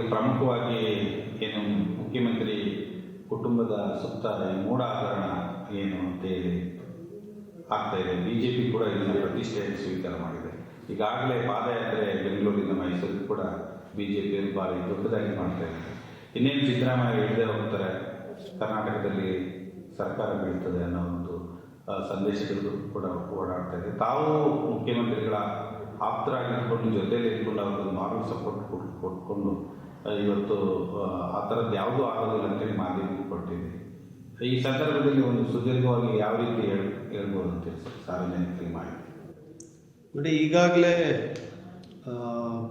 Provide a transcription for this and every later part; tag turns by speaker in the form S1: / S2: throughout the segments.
S1: ಈಗ ಪ್ರಮುಖವಾಗಿ ಏನು ಮುಖ್ಯಮಂತ್ರಿ ಕುಟುಂಬದ ಸುತ್ತ ಮೂಢ ಏನು ಅಂತೇಳಿ ಆಗ್ತಾ ಇದೆ. ಬಿ ಜೆ ಪಿ ಕೂಡ ಇದನ್ನು ಪ್ರತಿಷ್ಠೆಯನ್ನು ಸ್ವೀಕಾರ ಮಾಡಿದೆ. ಈಗಾಗಲೇ ಪಾದಯಾತ್ರೆ ಬೆಂಗಳೂರಿನ ಮೈಸೂರು ಕೂಡ ಬಿ ಜೆ ಪಿಯನ್ನು ಭಾರಿ ದೊಡ್ಡದಾಗಿ ಮಾಡ್ತಾ ಇದೆ. ಇನ್ನೇನು ಸಿದ್ದರಾಮಯ್ಯ ಇಲ್ಲದೆ ಹೋಗ್ತಾರೆ ಕರ್ನಾಟಕದಲ್ಲಿ ಸರ್ಕಾರ ಬೀಳ್ತದೆ ಅನ್ನೋ ಒಂದು ಸಂದೇಶಗಳು ಕೂಡ ಓಡಾಡ್ತಾ ಇದೆ. ತಾವು ಮುಖ್ಯಮಂತ್ರಿಗಳ ಆಪ್ತರಾಗಿರ್ಕೊಂಡು ಜೊತೆಯಲ್ಲಿ ಇಟ್ಕೊಂಡು ಅವ್ರಿಗೆ ಮಾರ್ಗ ಸಪೋರ್ಟ್ ಕೊಟ್ಕೊಂಡು ಆ, ಇವತ್ತು ಆ, ಥರದ್ದು ಯಾವುದೂ ಆಗೋದಿಲ್ಲ ಅಂತೇಳಿ ಮಾಹಿತಿ ಕೊಟ್ಟಿದೆ ಈ ಸಂದರ್ಭದಲ್ಲಿ ಒಂದು ಸುದೀರ್ಘವಾಗಿ ಯಾವ ರೀತಿ ಹೇಳ ಹೇಳ್ಬೋದು ಅಂತ ಸರ್ ಸಾರ್ವಜನಿಕರಿಗೆ ಮಾಹಿತಿ.
S2: ನೋಡಿ ಈಗಾಗಲೇ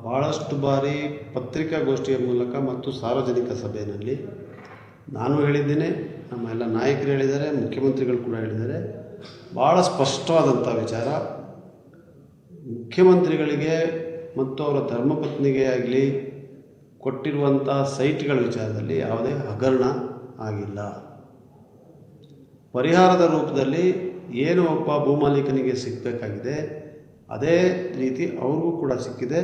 S2: ಭಾಳಷ್ಟು ಬಾರಿ ಪತ್ರಿಕಾಗೋಷ್ಠಿಯ ಮೂಲಕ ಮತ್ತು ಸಾರ್ವಜನಿಕ ಸಭೆಯಲ್ಲಿ ನಾನು ಹೇಳಿದ್ದೇನೆ ನಮ್ಮ ಎಲ್ಲ ನಾಯಕರು ಹೇಳಿದ್ದಾರೆ ಮುಖ್ಯಮಂತ್ರಿಗಳು ಕೂಡ ಹೇಳಿದ್ದಾರೆ. ಭಾಳ ಸ್ಪಷ್ಟವಾದಂಥ ವಿಚಾರ. ಮುಖ್ಯಮಂತ್ರಿಗಳಿಗೆ ಮತ್ತು ಅವರ ಧರ್ಮಪತ್ನಿಗೆ ಆಗಲಿ ಕೊಟ್ಟಿರುವಂಥ ಸೈಟ್ಗಳ ವಿಚಾರದಲ್ಲಿ ಯಾವುದೇ ಹಗರಣ ಆಗಿಲ್ಲ. ಪರಿಹಾರದ ರೂಪದಲ್ಲಿ ಏನು ಒಬ್ಬ ಭೂಮಾಲೀಕನಿಗೆ ಸಿಗಬೇಕಾಗಿದೆ, ಅದೇ ರೀತಿ ಅವ್ರಿಗೂ ಕೂಡ ಸಿಕ್ಕಿದೆ.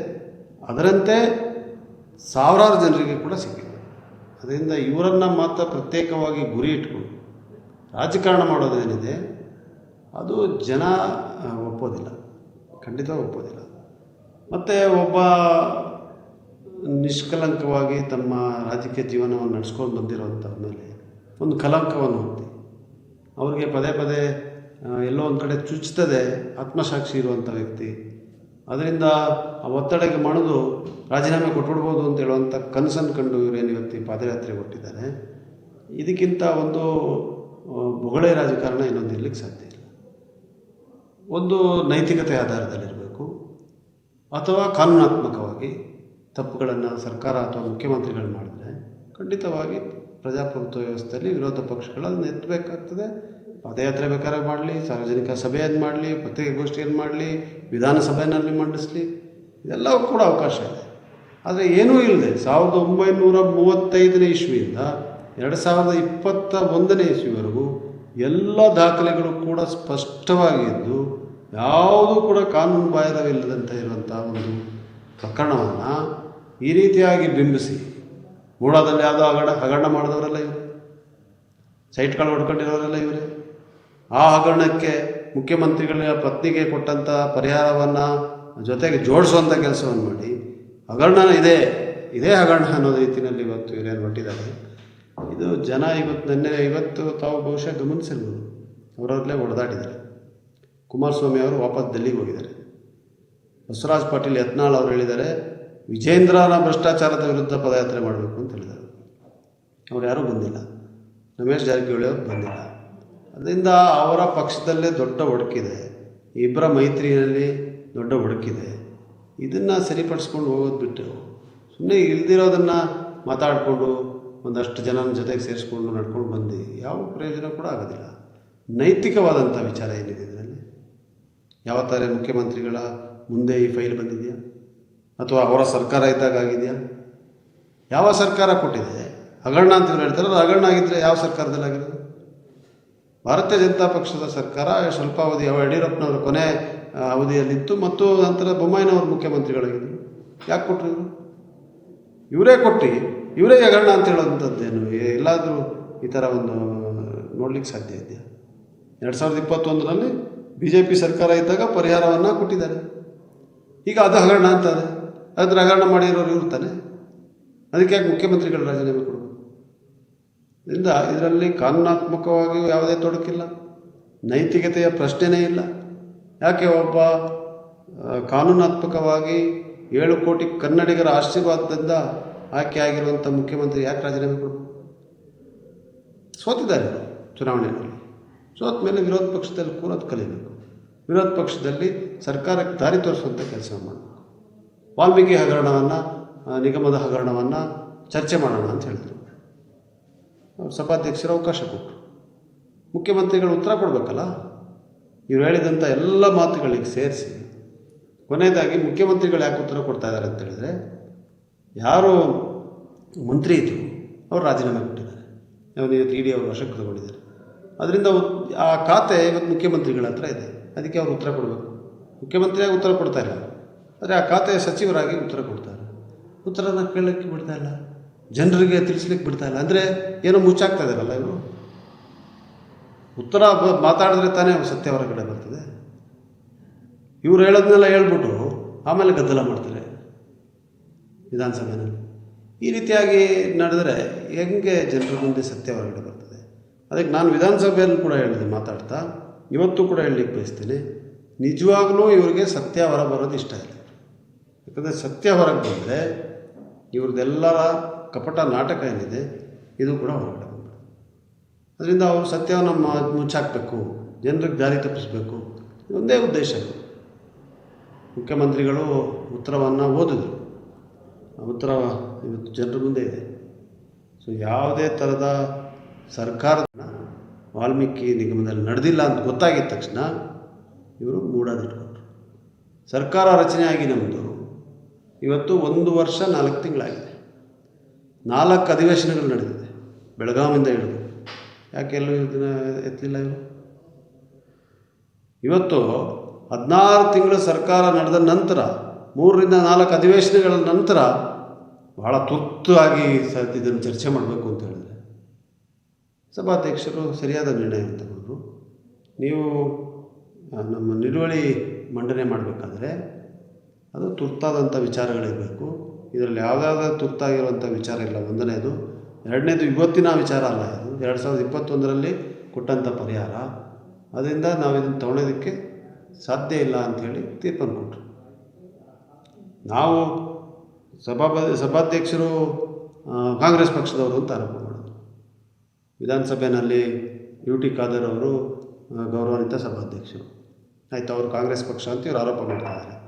S2: ಅದರಂತೆ ಸಾವಿರಾರು ಜನರಿಗೆ ಕೂಡ ಸಿಕ್ಕಿದೆ. ಅದರಿಂದ ಇವರನ್ನು ಮಾತ್ರ ಪ್ರತ್ಯೇಕವಾಗಿ ಗುರಿ ಇಟ್ಕೊಂಡು ರಾಜಕಾರಣ ಮಾಡೋದೇನಿದೆ ಅದು ಜನ ಒಪ್ಪೋದಿಲ್ಲ. ಖಂಡಿತ ಒಪ್ಪೋದಿಲ್ಲ. ಮತ್ತು ಒಬ್ಬ ನಿಷ್ಕಲಂಕವಾಗಿ ತಮ್ಮ ರಾಜಕೀಯ ಜೀವನವನ್ನು ನಡೆಸ್ಕೊಂಡು ಬಂದಿರೋಂಥವ್ರ ಮೇಲೆ ಒಂದು ಕಲಂಕವನ್ನು ಹೊಂದಿ ಅವ್ರಿಗೆ ಪದೇ ಪದೇ ಎಲ್ಲೋ ಒಂದು ಕಡೆ ಚುಚ್ಚುತ್ತದೆ ಆತ್ಮಸಾಕ್ಷಿ ಇರುವಂಥ ವ್ಯಕ್ತಿ. ಅದರಿಂದ ಆ ಒತ್ತಡಕ್ಕೆ ಮಣಿದು ರಾಜೀನಾಮೆ ಕೊಟ್ಬಿಡ್ಬೋದು ಅಂತ ಹೇಳುವಂಥ ಕನಸನ್ನು ಕಂಡು ಇವರೇನು ಇವತ್ತು ಪಾದಯಾತ್ರೆ ಕೊಟ್ಟಿದ್ದಾರೆ. ಇದಕ್ಕಿಂತ ಒಂದು ಬೊಗಳೆ ರಾಜಕಾರಣ ಇನ್ನೊಂದು ಇರಲಿಕ್ಕೆ ಸಾಧ್ಯ ಇಲ್ಲ. ಒಂದು ನೈತಿಕತೆ ಆಧಾರದಲ್ಲಿರಬೇಕು ಅಥವಾ ಕಾನೂನಾತ್ಮಕವಾಗಿ ತಪ್ಪುಗಳನ್ನು ಸರ್ಕಾರ ಅಥವಾ ಮುಖ್ಯಮಂತ್ರಿಗಳು ಮಾಡಿದ್ರೆ ಖಂಡಿತವಾಗಿ ಪ್ರಜಾಪ್ರಭುತ್ವ ವ್ಯವಸ್ಥೆಯಲ್ಲಿ ವಿರೋಧ ಪಕ್ಷಗಳು ಅದನ್ನು ಎತ್ತಬೇಕಾಗ್ತದೆ ಪಾದಯಾತ್ರೆ ಬೇಕಾದ್ರೆ ಮಾಡಲಿ, ಸಾರ್ವಜನಿಕ ಸಭೆಯನ್ನು ಮಾಡಲಿ ಪತ್ರಿಕಾಗೋಷ್ಠಿಯನ್ನು ಮಾಡಲಿ ವಿಧಾನಸಭೆಯಲ್ಲಿ ಮಂಡಿಸಲಿ, ಇದೆಲ್ಲವೂ ಕೂಡ ಅವಕಾಶ ಇದೆ. ಆದರೆ ಏನೂ ಇಲ್ಲದೆ ಸಾವಿರದ ಒಂಬೈನೂರ ಮೂವತ್ತೈದನೇ ಇಸ್ವಿಯಿಂದ ಎರಡು ಸಾವಿರದ ಇಪ್ಪತ್ತ ಒಂದನೇ ಇಸ್ವಿವರೆಗೂ ಎಲ್ಲ ದಾಖಲೆಗಳು ಕೂಡ ಸ್ಪಷ್ಟವಾಗಿದ್ದು ಯಾವುದೂ ಕೂಡ ಕಾನೂನು ಬಾಹಿರವಿಲ್ಲದಂತೆ ಇರುವಂಥ ಒಂದು ಪ್ರಕರಣವನ್ನು ಈ ರೀತಿಯಾಗಿ ಬಿಂಬಿಸಿ ಮೂಡಾದಲ್ಲಿ ಯಾವುದೋ ಹಗರಣ ಹಗರಣ ಮಾಡಿದವರೆಲ್ಲ ಇವರು. ಸೈಟ್ಗಳು ಹೊಡ್ಕೊಂಡಿರೋರೆಲ್ಲ ಇವರೇ. ಆ ಹಗರಣಕ್ಕೆ ಮುಖ್ಯಮಂತ್ರಿಗಳ ಪತ್ನಿಗೆ ಕೊಟ್ಟಂಥ ಪರಿಹಾರವನ್ನು ಜೊತೆಗೆ ಜೋಡಿಸುವಂಥ ಕೆಲಸವನ್ನು ಮಾಡಿ. ಹಗರಣ ಇದೆ, ಇದೇ ಹಗರಣ ಅನ್ನೋ ರೀತಿಯಲ್ಲಿ ಇವತ್ತು ಇವರೇನು ಹೊಟ್ಟಿದ್ದಾರೆ ಇದು ಜನ ಇವತ್ತು ನಿನ್ನೆ, ಇವತ್ತು ತಾವು ಬಹುಶಃ ಗಮನಿಸಿರ್ಬೋದು. ಅವರಲ್ಲೇ ಹೊಡೆದಾಡಿದ್ದಾರೆ ಕುಮಾರಸ್ವಾಮಿ ಅವರು ವಾಪಸ್ ದೆಲ್ಲಿಗೆ ಹೋಗಿದ್ದಾರೆ. ಬಸವರಾಜ್ ಪಾಟೀಲ್ ಯತ್ನಾಳ್ ಅವರು ಹೇಳಿದ್ದಾರೆ ವಿಜೇಂದ್ರನ ಭ್ರಷ್ಟಾಚಾರದ ವಿರುದ್ಧ ಪದಯಾತ್ರೆ ಮಾಡಬೇಕು ಅಂತ ಹೇಳಿದರು ಅವ್ರು ಯಾರೂ ಬಂದಿಲ್ಲ. ರಮೇಶ್ ಜಾರಕಿಹೊಳಿ ಅವರು ಬಂದಿಲ್ಲ. ಅದರಿಂದ ಅವರ ಪಕ್ಷದಲ್ಲೇ ದೊಡ್ಡ ಒಡಕಿದೆ. ಇಬ್ಬರ ಮೈತ್ರಿಯಲ್ಲಿ ದೊಡ್ಡ ಒಡಕಿದೆ. ಇದನ್ನು ಸರಿಪಡಿಸ್ಕೊಂಡು ಹೋಗೋದು ಬಿಟ್ಟು ಸುಮ್ಮನೆ ಇಲ್ದಿರೋದನ್ನು ಮಾತಾಡಿಕೊಂಡು ಒಂದಷ್ಟು ಜನನ ಜೊತೆಗೆ ಸೇರಿಸ್ಕೊಂಡು ನಡ್ಕೊಂಡು ಬಂದು ಯಾವ ಪ್ರಯೋಜನ ಕೂಡ ಆಗೋದಿಲ್ಲ. ನೈತಿಕವಾದಂಥ ವಿಚಾರ ಏನಿದೆ ಇದರಲ್ಲಿ? ಯಾವ ಥರ ಮುಖ್ಯಮಂತ್ರಿಗಳ ಮುಂದೆ ಈ ಫೈಲ್ ಬಂದಿದೆಯಾ? ಅಥವಾ ಅವರ ಸರ್ಕಾರ ಇದ್ದಾಗ ಆಗಿದೆಯಾ? ಯಾವ ಸರ್ಕಾರ ಕೊಟ್ಟಿದೆ? ಹಗರಣ ಅಂತ ಹೇಳ್ತಾರೆ ಅದು ಹಗರಣ ಆಗಿದ್ದರೆ ಯಾವ ಸರ್ಕಾರದಲ್ಲಿ ಆಗಿರೋದು? ಭಾರತೀಯ ಜನತಾ ಪಕ್ಷದ ಸರ್ಕಾರ ಸ್ವಲ್ಪ ಅವಧಿ ಅವ ಯಡಿಯೂರಪ್ಪನವರ ಕೊನೆ ಅವಧಿಯಲ್ಲಿತ್ತು ಮತ್ತು ನಂತರ ಬೊಮ್ಮಾಯಿನವರು ಮುಖ್ಯಮಂತ್ರಿಗಳಾಗಿದ್ದರು ಯಾಕೆ ಕೊಟ್ಟರು ಇವರು? ಇವರೇ ಕೊಟ್ಟು, ಇವರೇ ಹಗರಣ ಅಂತ ಹೇಳೋವಂಥದ್ದೇನು? ಎಲ್ಲಾದರೂ ಈ ಥರ ಒಂದು ನೋಡಲಿಕ್ಕೆ ಸಾಧ್ಯ ಇದೆಯಾ? ಎರಡು ಸಾವಿರದ ಇಪ್ಪತ್ತೊಂದರಲ್ಲಿ ಬಿ ಜೆ ಪಿ ಸರ್ಕಾರ ಇದ್ದಾಗ ಪರಿಹಾರವನ್ನು ಕೊಟ್ಟಿದ್ದಾರೆ. ಈಗ ಅದು ಹಗರಣ ಅಂತಾರೆ. ಅದ್ರ ಹಗರಣ ಮಾಡಿರೋರು ಇವ್ರು ತಾನೆ? ಅದಕ್ಕೆ ಯಾಕೆ ಮುಖ್ಯಮಂತ್ರಿಗಳು ರಾಜೀನಾಮೆ ಕೊಡಬೇಕು ಇದರಿಂದ ಇದರಲ್ಲಿ ಕಾನೂನಾತ್ಮಕವಾಗಿ ಯಾವುದೇ ತೊಡಕಿಲ್ಲ. ನೈತಿಕತೆಯ ಪ್ರಶ್ನೆನೇ ಇಲ್ಲ. ಯಾಕೆ ಒಬ್ಬ ಕಾನೂನಾತ್ಮಕವಾಗಿ ಏಳು ಕೋಟಿ ಕನ್ನಡಿಗರ ಆಶೀರ್ವಾದದಿಂದ ಆಯ್ಕೆ ಆಗಿರುವಂಥ ಮುಖ್ಯಮಂತ್ರಿ ಯಾಕೆ ರಾಜೀನಾಮೆ ಕೊಡಬೇಕು ಸೋತಿದ್ದಾರೆ ಚುನಾವಣೆಯಲ್ಲಿ ಸೋತ ಮೇಲೆ ವಿರೋಧ ಪಕ್ಷದಲ್ಲಿ ಕೂರೋದು ಕಲಿಬೇಕು. ವಿರೋಧ ಪಕ್ಷದಲ್ಲಿ ಸರ್ಕಾರಕ್ಕೆ ದಾರಿ ತೋರಿಸುವಂಥ ಕೆಲಸ ಮಾಡಬೇಕು. ವಾಲ್ಮೀಕಿ ಹಗರಣವನ್ನು ನಿಗಮದ ಹಗರಣವನ್ನು ಚರ್ಚೆ ಮಾಡೋಣ ಅಂತ ಹೇಳಿದರು ಸಭಾಧ್ಯಕ್ಷರು ಅವಕಾಶ ಕೊಟ್ಟರು ಮುಖ್ಯಮಂತ್ರಿಗಳು ಉತ್ತರ ಕೊಡಬೇಕಲ್ಲ? ಇವರು ಹೇಳಿದಂಥ ಎಲ್ಲ ಮಾತುಗಳಿಗೆ ಸೇರಿಸಿ, ಕೊನೆಯದಾಗಿ ಮುಖ್ಯಮಂತ್ರಿಗಳು ಯಾಕೆ ಉತ್ತರ ಕೊಡ್ತಾ ಇದ್ದಾರೆ ಅಂತ ಹೇಳಿದ್ರೆ, ಯಾರು ಮಂತ್ರಿ ಇದ್ದರು ಅವರು ರಾಜೀನಾಮೆ ಕೊಟ್ಟಿದ್ದಾರೆ. ಅವನು ಇವತ್ತು ಇಡಿ ಅವರು ವಶಕ್ಕೆ ತಗೊಂಡಿದ್ದಾರೆ. ಅದರಿಂದ ಆ ಖಾತೆ ಇವತ್ತು ಮುಖ್ಯಮಂತ್ರಿಗಳ ಹತ್ರ ಇದೆ. ಅದಕ್ಕೆ ಅವರು ಉತ್ತರ ಕೊಡಬೇಕು. ಮುಖ್ಯಮಂತ್ರಿಯಾಗಿ ಉತ್ತರ ಕೊಡ್ತಾ ಇಲ್ಲ. ಆದರೆ ಆ ಖಾತೆಯ ಸಚಿವರಾಗಿ ಉತ್ತರ ಕೊಡ್ತಾರೆ. ಉತ್ತರನ ಕೇಳೋಕ್ಕೆ ಬಿಡ್ತಾ ಇಲ್ಲ. ಜನರಿಗೆ ತಿಳಿಸ್ಲಿಕ್ಕೆ ಬಿಡ್ತಾ ಇಲ್ಲ. ಅಂದರೆ ಏನೋ ಮುಚ್ಚಾಗ್ತಾ ಇದಾರಲ್ಲ ಇವರು? ಉತ್ತರ ಮಾತಾಡಿದ್ರೆ ತಾನೇ ಸತ್ಯ ಹೊರಗಡೆ ಬರ್ತದೆ. ಇವ್ರು ಹೇಳೋದನ್ನೆಲ್ಲ ಹೇಳ್ಬಿಟ್ಟು ಆಮೇಲೆ ಗದ್ದಲ ಮಾಡ್ತಾರೆ ವಿಧಾನಸಭೆಯಲ್ಲಿ. ಈ ರೀತಿಯಾಗಿ ನಡೆದರೆ ಹೆಂಗೆ ಜನರ ಮುಂದೆ ಸತ್ಯ ಹೊರಗಡೆ ಬರ್ತದೆ? ಅದಕ್ಕೆ ನಾನು ವಿಧಾನಸಭೆಯಲ್ಲಿ ಕೂಡ ಹೇಳಿದೆ, ಮಾತಾಡ್ತಾ. ಇವತ್ತು ಕೂಡ ಹೇಳಲಿಕ್ಕೆ ಬಯಸ್ತೇನೆ. ನಿಜವಾಗ್ಲೂ ಇವರಿಗೆ ಸತ್ಯ ಹೊರ ಬರೋದು ಇಷ್ಟ ಇಲ್ಲ. ಯಾಕಂದರೆ ಸತ್ಯ ಹೊರಗೆ ಬಂದರೆ ಇವ್ರದ್ದೆಲ್ಲರ ಕಪಟ ನಾಟಕ ಏನಿದೆ, ಇದು ಕೂಡ ಹೊರಗಡೆ ಬಂದ ಅದರಿಂದ ಅವರು ಸತ್ಯವನ್ನು ಮುಚ್ಚಾಕಬೇಕು, ಜನರಿಗೆ ದಾರಿ ತಪ್ಪಿಸಬೇಕು ಒಂದೇ ಉದ್ದೇಶ. ಮುಖ್ಯಮಂತ್ರಿಗಳು ಉತ್ತರವನ್ನು ಓದಿದ್ರು. ಉತ್ತರ ಇವತ್ತು ಜನರ ಮುಂದೆ ಇದೆ. ಸೊ ಯಾವುದೇ ಥರದ ಸರ್ಕಾರದ ವಾಲ್ಮೀಕಿ ನಿಗಮದಲ್ಲಿ ನಡೆದಿಲ್ಲ ಅಂತ ಗೊತ್ತಾಗಿದ್ದ ತಕ್ಷಣ ಇವರು ಮೂಡೋದಿಟ್ಕೊಂಡ್ರು. ಸರ್ಕಾರ ರಚನೆ ಆಗಿ ನಮ್ಮದು ಇವತ್ತು ಒಂದು ವರ್ಷ ನಾಲ್ಕು ತಿಂಗಳಾಗಿದೆ. ನಾಲ್ಕು ಅಧಿವೇಶನಗಳು ನಡೆದಿದೆ. ಬೆಳಗಾವಿಂದ ಹಿಡಿದು. ಯಾಕೆಲ್ಲೂ ಇದನ್ನು ಎತ್ತಲಿಲ್ಲ ಇವರು? ಇವತ್ತು ಹದಿನಾರು ತಿಂಗಳು ಸರ್ಕಾರ ನಡೆದ ನಂತರ, ಮೂರರಿಂದ ನಾಲ್ಕು ಅಧಿವೇಶನಗಳ ನಂತರ ಬಹಳ ತುರ್ತು ಆಗಿ ಸ ಇದನ್ನು ಚರ್ಚೆ ಮಾಡಬೇಕು ಅಂತ ಹೇಳಿದ್ರೆ. ಸಭಾಧ್ಯಕ್ಷರು ಸರಿಯಾದ ನಿರ್ಣಯ ತಗೊಂಡ್ರು. ನೀವು ನಮ್ಮ ನಿಲುವಳಿ ಮಂಡನೆ ಮಾಡಬೇಕಾದ್ರೆ ಅದು ತುರ್ತಾದಂಥ ವಿಚಾರಗಳಿರಬೇಕು ಇದರಲ್ಲಿ ಯಾವುದಾದ್ರೂ ತುರ್ತಾಗಿರುವಂಥ ವಿಚಾರ ಇಲ್ಲ. ಒಂದನೇದು, ಎರಡನೇದು ಇವತ್ತಿನ ವಿಚಾರ ಅಲ್ಲ ಇದು. ಎರಡು ಸಾವಿರದ ಇಪ್ಪತ್ತೊಂದರಲ್ಲಿ ಕೊಟ್ಟಂಥ ಪರಿಹಾರ. ಅದರಿಂದ ನಾವು ಇದನ್ನು ತೊಗೊಳೋದಕ್ಕೆ ಸಾಧ್ಯ ಇಲ್ಲ ಅಂಥೇಳಿ ತೀರ್ಪನ್ನು ಕೊಟ್ಟರು. ನಾವು ಸಭಾಪ, ಸಭಾಧ್ಯಕ್ಷರು ಕಾಂಗ್ರೆಸ್ ಪಕ್ಷದವರು ಅಂತ ಆರೋಪ ಮಾಡೋದು ವಿಧಾನಸಭೆಯಲ್ಲಿ ಯು ಟಿ ಖಾದರ್ ಅವರು ಗೌರವಾನ್ವಿತ ಸಭಾಧ್ಯಕ್ಷರು. ಆಯಿತು, ಅವರು ಕಾಂಗ್ರೆಸ್ ಪಕ್ಷ ಅಂತ ಇವರು ಆರೋಪ ಮಾಡ್ತಾ ಇದ್ದಾರೆ.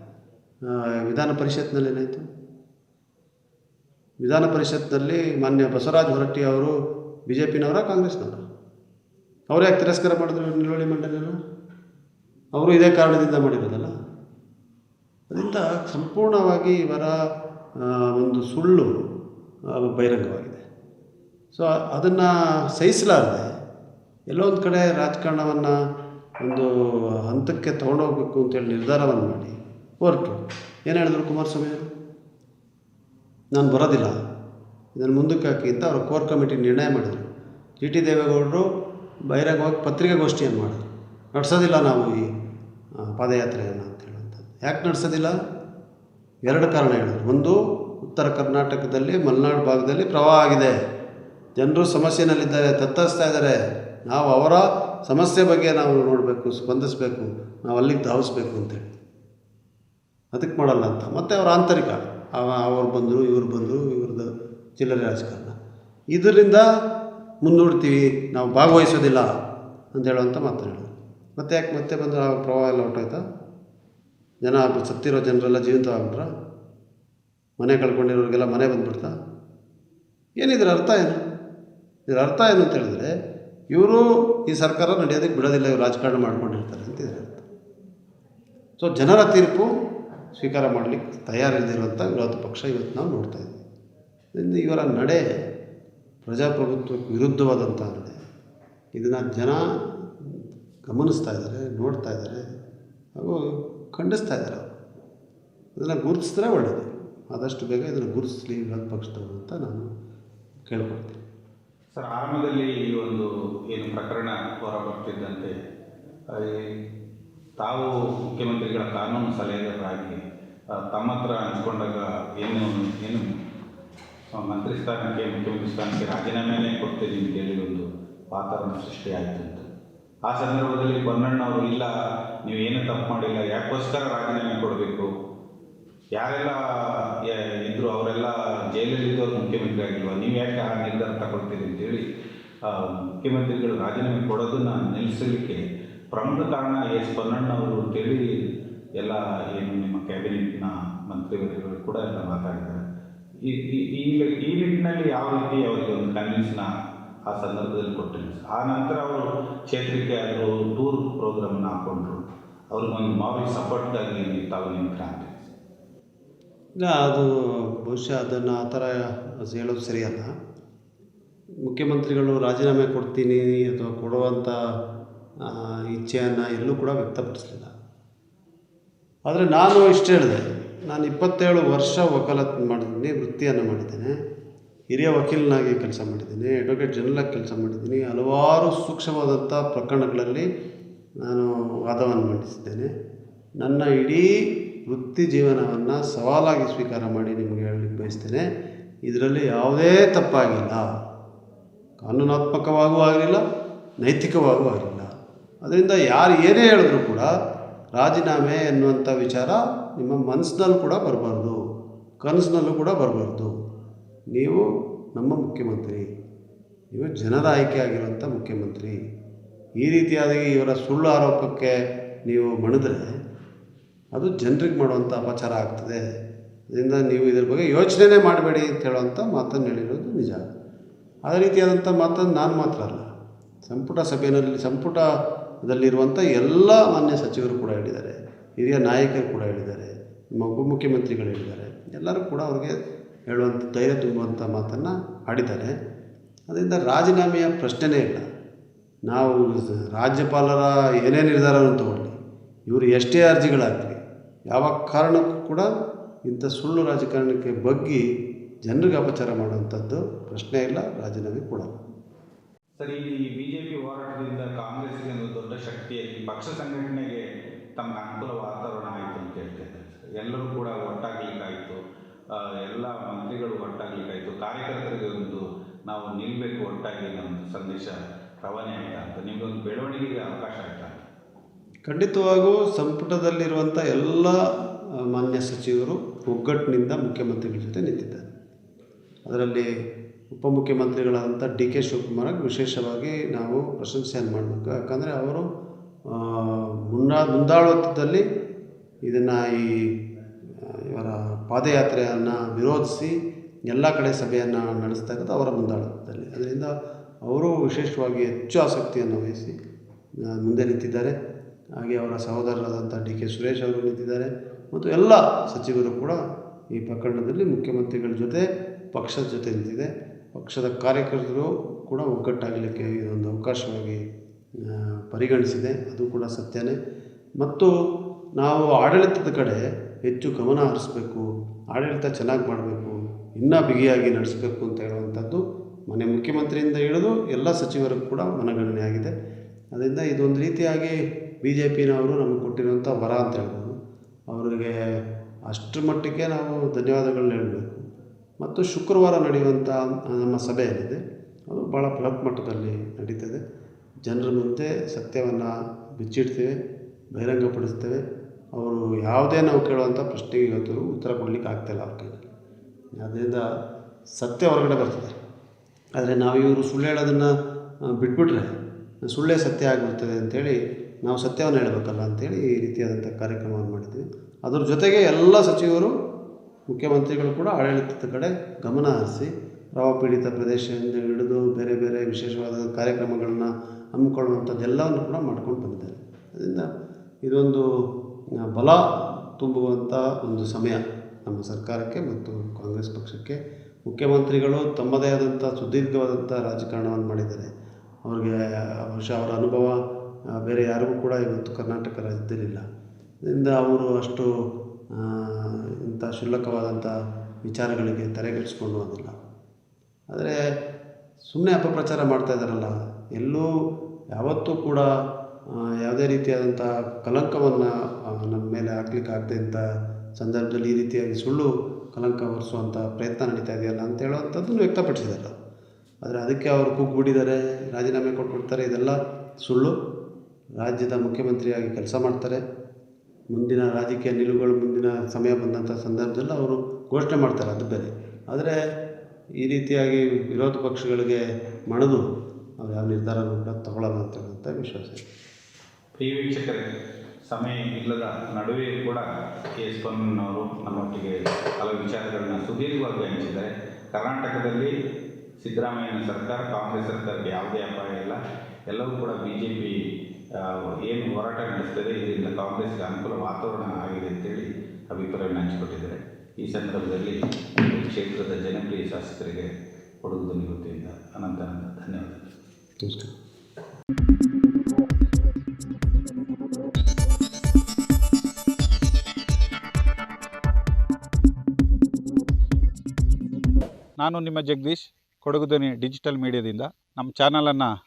S2: ವಿಧಾನ ಪರಿಷತ್ನಲ್ಲಿ ಏನಾಯಿತು? ವಿಧಾನ ಪರಿಷತ್ನಲ್ಲಿ ಮಾನ್ಯ ಬಸವರಾಜ ಹೊರಟ್ಟಿ ಅವರು ಬಿ ಜೆ ಪಿನವರ ಕಾಂಗ್ರೆಸ್ನವರ? ಅವರು ಯಾಕೆ ತಿರಸ್ಕಾರ ಮಾಡಿದ್ರು ನಿಲುವಳಿ ಮಂಡನೆಯನ್ನು ಅವರು ಇದೇ ಕಾರಣದಿಂದ ಮಾಡಿರೋದಲ್ಲ? ಅದರಿಂದ ಸಂಪೂರ್ಣವಾಗಿ ಇವರ ಒಂದು ಸುಳ್ಳು ಬಹಿರಂಗವಾಗಿದೆ. ಸೊ ಅದನ್ನು ಸಹಿಸಲಾರದೆ ಎಲ್ಲೊಂದು ಕಡೆ ರಾಜಕಾರಣವನ್ನು ಒಂದು ಹಂತಕ್ಕೆ ತೊಗೊಂಡೋಗ್ಬೇಕು ಅಂತೇಳಿ ನಿರ್ಧಾರವನ್ನು ಮಾಡಿ ಹೊರಟು. ಏನು ಹೇಳಿದ್ರು ಕುಮಾರಸ್ವಾಮಿ ಅವರು? ನಾನು ಬರೋದಿಲ್ಲ. ಇದನ್ನು ಮುಂದಕ್ಕೆ ಹಾಕಿ ಅಂತ ಅವರು ಕೋರ್ ಕಮಿಟಿ ನಿರ್ಣಯ ಮಾಡಿದರು. ಜಿ ಟಿ ದೇವೇಗೌಡರು ಬಹಿರಂಗವಾಗಿ ಪತ್ರಿಕಾಗೋಷ್ಠಿಯನ್ನು ಮಾಡಿದ್ರು. ನಡೆಸೋದಿಲ್ಲ ನಾವು ಈ ಪಾದಯಾತ್ರೆಯನ್ನು ಅಂತ ಹೇಳುವಂಥದ್ದು. ಯಾಕೆ ನಡೆಸೋದಿಲ್ಲ? ಎರಡು ಕಾರಣ ಹೇಳಿದ್ರು. ಒಂದು, ಉತ್ತರ ಕರ್ನಾಟಕದಲ್ಲಿ ಮಲೆನಾಡು ಭಾಗದಲ್ಲಿ ಪ್ರವಾಹ ಆಗಿದೆ. ಜನರು ಸಮಸ್ಯೆನಲ್ಲಿದ್ದಾರೆ, ತತ್ತರಿಸ್ತಾ ಇದ್ದಾರೆ. ನಾವು ಅವರ ಸಮಸ್ಯೆ ಬಗ್ಗೆ ನಾವು ನೋಡಬೇಕು, ಸ್ಪಂದಿಸಬೇಕು. ನಾವು ಅಲ್ಲಿಗೆ ಧಾವಿಸ್ಬೇಕು ಅಂತೇಳಿ ಅದಕ್ಕೆ ಮಾಡಲ್ಲ ಅಂತ. ಮತ್ತು ಅವ್ರ ಆಂತರಿಕ. ಅವ- ಅವ್ರು ಬಂದರು, ಇವ್ರು ಬಂದರು, ಇವ್ರದ್ದು ಚಿಲ್ಲರೆ ರಾಜಕಾರಣ. ಇದರಿಂದ ಮುಂದೂಡ್ತೀವಿ ನಾವು ಭಾಗವಹಿಸೋದಿಲ್ಲ ಅಂತ ಹೇಳುವಂಥ ಮಾತು ಹೇಳಿದ್ರು. ಮತ್ತೆ ಯಾಕೆ, ಮತ್ತೆ ಬಂದು ಆ ಪ್ರವಾಹ ಎಲ್ಲ ಹೊಟ್ಟೋಯ್ತಾ ಜನ ಸತ್ತಿರೋ ಜನರೆಲ್ಲ ಜೀವಂತ ಜೀವಂತವಾಗ್ಬಿಟ್ರ ಮನೆ ಕಳ್ಕೊಂಡಿರೋರಿಗೆಲ್ಲ ಮನೆ ಬಂದ್ಬಿಡ್ತಾ? ಏನಿದ್ರ ಅರ್ಥ ಏನು? ಇದರ ಅರ್ಥ ಏನು ಅಂತ ಹೇಳಿದ್ರೆ, ಇವರು ಈ ಸರ್ಕಾರ ನಡೆಯೋದಕ್ಕೆ ಬಿಡೋದಿಲ್ಲ, ಇವರು ರಾಜಕಾರಣ ಮಾಡ್ಕೊಂಡಿರ್ತಾರೆ ಅಂತ ಇದ್ರ ಅರ್ಥ. ಸೊ ಜನರ ತೀರ್ಪು ಸ್ವೀಕಾರ ಮಾಡಲಿಕ್ಕೆ ತಯಾರಿಲ್ಲದಿರುವಂಥ ವಿರೋಧ ಪಕ್ಷ ಇವತ್ತು ನಾವು ನೋಡ್ತಾ ಇದ್ದೀವಿ. ಇದರಿಂದ ಇವರ ನಡೆ ಪ್ರಜಾಪ್ರಭುತ್ವಕ್ಕೆ ವಿರುದ್ಧವಾದಂಥ ನಡೆ. ಇದನ್ನು ಜನ ಗಮನಿಸ್ತಾ ಇದ್ದಾರೆ, ನೋಡ್ತಾ ಇದ್ದಾರೆ, ಹಾಗೂ ಖಂಡಿಸ್ತಾ ಇದ್ದಾರೆ ಅವರು. ಅದನ್ನು ಗುರುತಿಸಿದ್ರೆ ಒಳ್ಳೆಯದು ಆದಷ್ಟು ಬೇಗ ಇದನ್ನು ಗುರುತಿಸಲಿ ವಿರೋಧ ಪಕ್ಷದವರು ಅಂತ ನಾನು ಕೇಳ್ಕೊಳ್ತೀನಿ.
S1: ಸರ್, ಆರಂಭದಲ್ಲಿ ಈ ಒಂದು ಏನು ಪ್ರಕರಣ ಹೊರಬರ್ತಿದ್ದಂತೆ ತಾವು ಮುಖ್ಯಮಂತ್ರಿಗಳ ಕಾನೂನು ಸಲಹೆಗಾರರಾಗಿ ತಮ್ಮ ಹತ್ರ ಹಂಚ್ಕೊಂಡಾಗ ಏನು ಏನು ಮಂತ್ರಿ ಸ್ಥಾನಕ್ಕೆ ಮುಖ್ಯಮಂತ್ರಿ ಸ್ಥಾನಕ್ಕೆ ರಾಜೀನಾಮೆನೇ ಕೊಡ್ತೀನಿ ಅಂತೇಳಿ ಒಂದು ವಾತಾವರಣ ಸೃಷ್ಟಿಯಾಯಿತು ಅಂತ. ಆ ಸಂದರ್ಭದಲ್ಲಿ ಬನ್ನಣ್ಣ ಅವರು ಇಲ್ಲ, ನೀವು ಏನು ತಪ್ಪು ಮಾಡಿಲ್ಲ, ಯಾಕೋಸ್ಕರ ರಾಜೀನಾಮೆ ಕೊಡಬೇಕು? ಯಾರೆಲ್ಲ ಇದ್ರು, ಅವರೆಲ್ಲ ಜೈಲಲ್ಲಿದ್ದವರು ಮುಖ್ಯಮಂತ್ರಿ ಆಗಿಲ್ವಾ? ನೀವು ಯಾಕೆ ಆ ನಿರ್ಧಾರ ತಗೊಳ್ತೀರಿ ಅಂತೇಳಿ ಮುಖ್ಯಮಂತ್ರಿಗಳು ರಾಜೀನಾಮೆ ಕೊಡೋದನ್ನು ನಿಲ್ಲಿಸಲಿಕ್ಕೆ ಪ್ರಮುಖ ಕಾರಣ ಎಸ್ ಬನ್ನಣ್ಣ ಅವರು ಅಂತೇಳಿ ಎಲ್ಲ ಏನು ನಿಮ್ಮ ಕ್ಯಾಬಿನೆಟ್ನ ಮಂತ್ರಿಗಳು ಕೂಡ ಎಲ್ಲ ಮಾತಾಡಿದ್ದಾರೆ. ಈ, ಈ- ಈ ನಿಟ್ಟಿನಲ್ಲಿ ಯಾವ ರೀತಿ ಅವರಿಗೆ ಒಂದು ಕನ್ವಿನ್ಸ್ನ ಆ ಸಂದರ್ಭದಲ್ಲಿ ಕೊಟ್ಟಿಲ್ಲ. ಆ ನಂತರ ಅವರು ಕ್ಷೇತ್ರಕ್ಕೆ ಆದರೂ ಟೂರ್ ಪ್ರೋಗ್ರಾಮ್ನ ಹಾಕೊಂಡ್ರು. ಅವ್ರಿಗೊಂದು ಮಾವಿಗೆ ಸಪೋರ್ಟ್ಗಾಗಿ ತಾವು ನಿಂತ್ರ ಅಂತ
S2: ಇಲ್ಲ, ಅದು ಬಹುಶಃ ಅದನ್ನು ಆ ಥರ ಹೇಳೋದು ಸರಿಯಲ್ಲ. ಮುಖ್ಯಮಂತ್ರಿಗಳು ರಾಜೀನಾಮೆ ಕೊಡ್ತೀನಿ ಅಥವಾ ಕೊಡುವಂಥ ಇಚ್ಛೆಯನ್ನು ಎಲ್ಲೂ ಕೂಡ ವ್ಯಕ್ತಪಡಿಸಲಿಲ್ಲ. ಆದರೆ ನಾನು ಇಷ್ಟು ಹೇಳಿದೆ, ನಾನು ಇಪ್ಪತ್ತೇಳು ವರ್ಷ ವಕಾಲತ್ ಮಾಡಿದ್ದೀನಿ, ವೃತ್ತಿಯನ್ನು ಮಾಡಿದ್ದೇನೆ. ಹಿರಿಯ ವಕೀಲನಾಗಿ ಕೆಲಸ ಮಾಡಿದ್ದೀನಿ ಅಡ್ವೊಕೇಟ್ ಜನರಲಾಗಿ ಕೆಲಸ ಮಾಡಿದ್ದೀನಿ. ಹಲವಾರು ಸೂಕ್ಷ್ಮವಾದಂಥ ಪ್ರಕರಣಗಳಲ್ಲಿ ನಾನು ವಾದವನ್ನು ಮಂಡಿಸಿದ್ದೇನೆ. ನನ್ನ ಇಡೀ ವೃತ್ತಿ ಜೀವನವನ್ನು ಸವಾಲಾಗಿ ಸ್ವೀಕಾರ ಮಾಡಿ ನಿಮಗೆ ಹೇಳಲಿಕ್ಕೆ ಬಯಸ್ತೇನೆ. ಇದರಲ್ಲಿ ಯಾವುದೇ ತಪ್ಪಾಗಿಲ್ಲ. ಕಾನೂನಾತ್ಮಕವಾಗೂ ಆಗಲಿಲ್ಲ, ನೈತಿಕವಾಗೂ ಆಗಲಿಲ್ಲ. ಅದರಿಂದ ಯಾರು ಏನೇ ಹೇಳಿದ್ರು ಕೂಡ ರಾಜೀನಾಮೆ ಎನ್ನುವಂಥ ವಿಚಾರ ನಿಮ್ಮ ಮನಸ್ಸಿನಲ್ಲೂ ಕೂಡ ಬರಬಾರ್ದು, ಕನಸಿನಲ್ಲೂ ಕೂಡ ಬರಬಾರ್ದು. ನೀವು ನಮ್ಮ ಮುಖ್ಯಮಂತ್ರಿ, ನೀವು ಜನರ ಆಯ್ಕೆ ಆಗಿರುವಂಥ ಮುಖ್ಯಮಂತ್ರಿ. ಈ ರೀತಿಯಾದ ಇವರ ಸುಳ್ಳು ಆರೋಪಕ್ಕೆ ನೀವು ಮಣಿದ್ರೆ ಅದು ಜನರಿಗೆ ಮಾಡುವಂಥ ಅಪಚಾರ ಆಗ್ತದೆ. ಅದರಿಂದ ನೀವು ಇದ್ರ ಬಗ್ಗೆ ಯೋಚನೆನೇ ಮಾಡಬೇಡಿ ಅಂತ ಹೇಳುವಂಥ ಮಾತನ್ನು ಹೇಳಿರೋದು ನಿಜ. ಅದೇ ರೀತಿಯಾದಂಥ ಮಾತನ್ನು ನಾನು ಮಾತ್ರ ಅಲ್ಲ, ಸಂಪುಟ ಸಭೆಯಲ್ಲಿ ಸಂಪುಟದಲ್ಲಿರುವಂಥ ಎಲ್ಲ ಮಾನ್ಯ ಸಚಿವರು ಕೂಡ ಹೇಳಿದ್ದಾರೆ. ಹಿರಿಯ ನಾಯಕರು ಕೂಡ ಹೇಳಿದ್ದಾರೆ. ನಮ್ಮ ಉಪಮುಖ್ಯಮಂತ್ರಿಗಳು ಹೇಳಿದ್ದಾರೆ. ಎಲ್ಲರೂ ಕೂಡ ಅವ್ರಿಗೆ ಹೇಳುವಂಥ ಧೈರ್ಯ ತುಂಬುವಂಥ ಮಾತನ್ನು ಆಡಿದ್ದಾರೆ. ಅದರಿಂದ ರಾಜೀನಾಮೆಯ ಪ್ರಶ್ನೆನೇ ಇಲ್ಲ. ನಾವು ರಾಜ್ಯಪಾಲರ ಏನೇ ನಿರ್ಧಾರವನ್ನು ತಗೊಳ್ಳಿ. ಇವರು ಎಷ್ಟೇ ಅರ್ಜಿಗಳಾಗಲಿ, ಯಾವ ಕಾರಣಕ್ಕೂ ಕೂಡ ಇಂಥ ಸುಳ್ಳು ರಾಜಕಾರಣಕ್ಕೆ ಬಗ್ಗಿ ಜನರಿಗೆ ಅಪಚಾರ ಮಾಡುವಂಥದ್ದು ಪ್ರಶ್ನೆ ಇಲ್ಲ, ರಾಜೀನಾಮೆ ಕೊಡಲ್ಲ.
S1: ಸರ್ ಈ ಬಿಜೆಪಿ ಹೋರಾಟದಿಂದ ಕಾಂಗ್ರೆಸ್ಗೆ ಒಂದು ದೊಡ್ಡ ಶಕ್ತಿಯಾಗಿ ಪಕ್ಷ ಸಂಘಟನೆಗೆ ತಮ್ಮ ಅನುಕೂಲ ವಾತಾವರಣ ಆಯಿತು ಅಂತ ಹೇಳ್ತಿದ್ದಾರೆ. ಎಲ್ಲರೂ ಕೂಡ ಒಟ್ಟಾಗ್ಲಿಕ್ಕಾಯಿತು. ಎಲ್ಲ ಮಂತ್ರಿಗಳು ಒಟ್ಟಾಗ್ಲಿಕ್ಕಾಯಿತು. ಕಾರ್ಯಕರ್ತರಿಗೆ ಒಂದು ನಾವು ನಿಲ್ಲಬೇಕು ಒಟ್ಟಾಗಿ ಒಂದು ಸಂದೇಶ ರವಾನೆ ಆಯ್ತಾ ಅಂತ. ನಿಮಗೊಂದು ಬೆಳವಣಿಗೆಗೆ ಅವಕಾಶ ಆಯ್ತಾ
S2: ಖಂಡಿತವಾಗೂ ಸಂಪುಟದಲ್ಲಿರುವಂಥ ಎಲ್ಲ ಮಾನ್ಯ ಸಚಿವರು ಒಗ್ಗಟ್ಟಿನಿಂದ ಮುಖ್ಯಮಂತ್ರಿಗಳ ಜೊತೆ ನಿಂತಿದ್ದಾರೆ. ಅದರಲ್ಲಿ ಉಪಮುಖ್ಯಮಂತ್ರಿಗಳಾದಂಥ ಡಿ ಕೆ ಶಿವಕುಮಾರ್ಗೆ ವಿಶೇಷವಾಗಿ ನಾವು ಪ್ರಶಂಸೆಯನ್ನು ಮಾಡಬೇಕು. ಯಾಕಂದರೆ ಅವರು ಮುನ್ನಾ, ಮುಂದಾಳತ್ವದಲ್ಲಿ ಇದನ್ನು ಈ ಇವರ ಪಾದಯಾತ್ರೆಯನ್ನು ವಿರೋಧಿಸಿ ಎಲ್ಲ ಕಡೆ ಸಭೆಯನ್ನು ನಡೆಸ್ತಾ ಇರೋದು ಅವರ ಮುಂದಾಳತ್ವದಲ್ಲಿ. ಅದರಿಂದ ಅವರು ವಿಶೇಷವಾಗಿ ಹೆಚ್ಚು ಆಸಕ್ತಿಯನ್ನು ವಹಿಸಿ ಮುಂದೆ ನಿಂತಿದ್ದಾರೆ. ಹಾಗೆ ಅವರ ಸಹೋದರರಾದಂಥ ಡಿ ಕೆ ಸುರೇಶ್ ಅವರು ನಿಂತಿದ್ದಾರೆ. ಮತ್ತು ಎಲ್ಲ ಸಚಿವರು ಕೂಡ ಈ ಪ್ರಕರಣದಲ್ಲಿ ಮುಖ್ಯಮಂತ್ರಿಗಳ ಜೊತೆ ಪಕ್ಷದ ಜೊತೆ ನಿಂತಿದೆ. ಪಕ್ಷದ ಕಾರ್ಯಕರ್ತರು ಕೂಡ ಒಗ್ಗಟ್ಟಾಗಲಿಕ್ಕೆ ಇದೊಂದು ಅವಕಾಶವಾಗಿ ಪರಿಗಣಿಸಿದೆ. ಅದು ಕೂಡ ಸತ್ಯನೇ. ಮತ್ತು ನಾವು ಆಡಳಿತದ ಕಡೆ ಹೆಚ್ಚು ಗಮನ ಹರಿಸ್ಬೇಕು, ಆಡಳಿತ ಚೆನ್ನಾಗಿ ಮಾಡಬೇಕು, ಇನ್ನೂ ಬಿಗಿಯಾಗಿ ನಡೆಸಬೇಕು ಅಂತ ಹೇಳುವಂಥದ್ದು ಮನೆ ಮುಖ್ಯಮಂತ್ರಿಯಿಂದ ಹಿಡಿದು ಎಲ್ಲ ಸಚಿವರಿಗೂ ಕೂಡ ಮನಗಣನೆ ಆಗಿದೆ. ಅದರಿಂದ ಇದೊಂದು ರೀತಿಯಾಗಿ ಬಿ ಜೆ ಪಿನವರು ನಮಗೆ ಕೊಟ್ಟಿರುವಂಥ ವರ ಅಂತ ಹೇಳ್ಬೋದು. ಅವರಿಗೆ ಅಷ್ಟರ ಮಟ್ಟಿಗೆ ನಾವು ಧನ್ಯವಾದಗಳನ್ನ ಹೇಳಬೇಕು. ಮತ್ತು ಶುಕ್ರವಾರ ನಡೆಯುವಂಥ ನಮ್ಮ ಸಭೆ ಏನಿದೆ, ಅದು ಭಾಳ ಬೃಹತ್ ಮಟ್ಟದಲ್ಲಿ ನಡೀತದೆ. ಜನರ ಮುಂದೆ ಸತ್ಯವನ್ನು ಬಿಚ್ಚಿಡ್ತೇವೆ, ಬಹಿರಂಗಪಡಿಸ್ತೇವೆ. ಅವರು ಯಾವುದೇ ನಾವು ಕೇಳುವಂಥ ಪ್ರಶ್ನೆಗೆ ಇವತ್ತು ಉತ್ತರ ಕೊಡಲಿಕ್ಕೆ ಆಗ್ತಾಯಿಲ್ಲ ಅವ್ರ ಕೈಯಲ್ಲಿ. ಅದರಿಂದ ಸತ್ಯ ಹೊರಗಡೆ ಬರ್ತದೆ. ಆದರೆ ನಾವು ಇವರು ಸುಳ್ಳು ಹೇಳೋದನ್ನು ಬಿಟ್ಬಿಟ್ರೆ ಸುಳ್ಳೇ ಸತ್ಯ ಆಗಿಬಿಡ್ತದೆ ಅಂಥೇಳಿ ನಾವು ಸತ್ಯವನ್ನು ಹೇಳಬೇಕಲ್ಲ ಅಂಥೇಳಿ ಈ ರೀತಿಯಾದಂಥ ಕಾರ್ಯಕ್ರಮವನ್ನು ಮಾಡಿದ್ವಿ. ಅದರ ಜೊತೆಗೆ ಎಲ್ಲ ಸಚಿವರು ಮುಖ್ಯಮಂತ್ರಿಗಳು ಕೂಡ ಆಡಳಿತದ ಕಡೆ ಗಮನ ಹರಿಸಿ ಪ್ರವಾಹ ಪೀಡಿತ ಪ್ರದೇಶದಿಂದ ಹಿಡಿದು ಬೇರೆ ಬೇರೆ ವಿಶೇಷವಾದ ಕಾರ್ಯಕ್ರಮಗಳನ್ನ ಹಮ್ಮಿಕೊಳ್ಳುವಂಥದ್ದೆಲ್ಲವನ್ನು ಕೂಡ ಮಾಡ್ಕೊಂಡು ಬಂದಿದ್ದಾರೆ. ಅದರಿಂದ ಇದೊಂದು ಬಲ ತುಂಬುವಂಥ ಒಂದು ಸಮಯ ನಮ್ಮ ಸರ್ಕಾರಕ್ಕೆ ಮತ್ತು ಕಾಂಗ್ರೆಸ್ ಪಕ್ಷಕ್ಕೆ. ಮುಖ್ಯಮಂತ್ರಿಗಳು ತಮ್ಮದೇ ಆದಂಥ ಸುದೀರ್ಘವಾದಂಥ ರಾಜಕಾರಣವನ್ನು ಮಾಡಿದ್ದಾರೆ. ಅವ್ರಿಗೆ, ಬಹುಶಃ ಅವರ ಅನುಭವ ಬೇರೆ ಯಾರಿಗೂ ಕೂಡ ಇವತ್ತು ಕರ್ನಾಟಕ ರಾಜ್ಯದಲ್ಲಿಲ್ಲ. ಇದರಿಂದ ಅವರು ಅಷ್ಟು ಇಂಥ ಕ್ಷುಲ್ಲಕವಾದಂಥ ವಿಚಾರಗಳಿಗೆ ತಲೆಗೆಡಿಸ್ಕೊಂಡು ಹೋಗಿಲ್ಲ ಆದರೆ ಸುಮ್ಮನೆ ಅಪಪ್ರಚಾರ ಮಾಡ್ತಾ ಇದ್ದಾರಲ್ಲ, ಎಲ್ಲೂ ಯಾವತ್ತೂ ಕೂಡ ಯಾವುದೇ ರೀತಿಯಾದಂಥ ಕಲಂಕವನ್ನು ನಮ್ಮ ಮೇಲೆ ಹಾಕ್ಲಿಕ್ಕೆ ಆಗದೆ ಇಂಥ ಸಂದರ್ಭದಲ್ಲಿ ಈ ರೀತಿಯಾಗಿ ಸುಳ್ಳು ಕಲಂಕ ಹೊರಿಸುವಂಥ ಪ್ರಯತ್ನ ನಡೀತಾ ಇದೆಯಲ್ಲ ಅಂತ ಹೇಳುವಂಥದ್ದನ್ನು ವ್ಯಕ್ತಪಡಿಸಿದ್ದಾರೆ. ಆದರೆ ಅದಕ್ಕೆ ಅವರು ಕೂಗ್ಬಿಟ್ಟಿದ್ದಾರೆ, ರಾಜೀನಾಮೆ ಕೊಟ್ಬಿಡ್ತಾರೆ, ಇದೆಲ್ಲ ಸುಳ್ಳು. ರಾಜ್ಯದ ಮುಖ್ಯಮಂತ್ರಿಯಾಗಿ ಕೆಲಸ ಮಾಡ್ತಾರೆ. ಮುಂದಿನ ರಾಜಕೀಯ ನಿಲುವುಗಳು ಮುಂದಿನ ಸಮಯ ಬಂದಂಥ ಸಂದರ್ಭದಲ್ಲಿ ಅವರು ಘೋಷಣೆ ಮಾಡ್ತಾರೆ ಅದು ಬೇರೆ. ಆದರೆ ಈ ರೀತಿಯಾಗಿ ವಿರೋಧ ಪಕ್ಷಗಳಿಗೆ ಮಣದು ಅವ್ರು ಯಾವ ನಿರ್ಧಾರನೂ ಕೂಡ ತಗೊಳ್ಳಲ್ಲ ಅಂತ ವಿಶ್ವಾಸ
S1: ಪ್ರಿಯ ವೀಕ್ಷಕರೇ, ಸಮಯ ಇಲ್ಲದ ನಡುವೆ ಕೂಡ ಕೆ ಎಸ್ ಪೊನ್ನವರು ನಮ್ಮೊಟ್ಟಿಗೆ ಹಲವು ವಿಚಾರಗಳನ್ನ ಸುದೀರ್ಘವಾಗಿ ಹಂಚಿದ್ದಾರೆ. ಕರ್ನಾಟಕದಲ್ಲಿ ಸಿದ್ದರಾಮಯ್ಯನ ಸರ್ಕಾರ, ಕಾಂಗ್ರೆಸ್ ಸರ್ಕಾರಕ್ಕೆ ಯಾವುದೇ ಅಪಾಯ ಇಲ್ಲ. ಎಲ್ಲವೂ ಕೂಡ ಬಿ ಜೆ ಪಿ ಏನು ಹೋರಾಟ ಇದೆ ಇದರಿಂದ ಕಾಂಗ್ರೆಸ್ಗೆ ಅನುಕೂಲ ವಾತಾವರಣ ಆಗಿದೆ ಅಂತೇಳಿ ಅಭಿಪ್ರಾಯವನ್ನು ಹಂಚಿಕೊಟ್ಟಿದ್ದಾರೆ. ಈ ಸಂದರ್ಭದಲ್ಲಿ ಕ್ಷೇತ್ರದ ಜನಪ್ರಿಯ ಶಾಸಕರಿಗೆ ಕೊಡುವುದು ನಿವೃತ್ತಿಯಿಂದ ಅನಂತ ಅನಂತ ಧನ್ಯವಾದಗಳು. ನಾನು ನಿಮ್ಮ ಜಗದೀಶ್, ಕೊಡಗುದನಿ ಡಿಜಿಟಲ್ ಮೀಡಿಯಾದಿಂದ. ನಮ್ಮ ಚಾನಲನ್ನು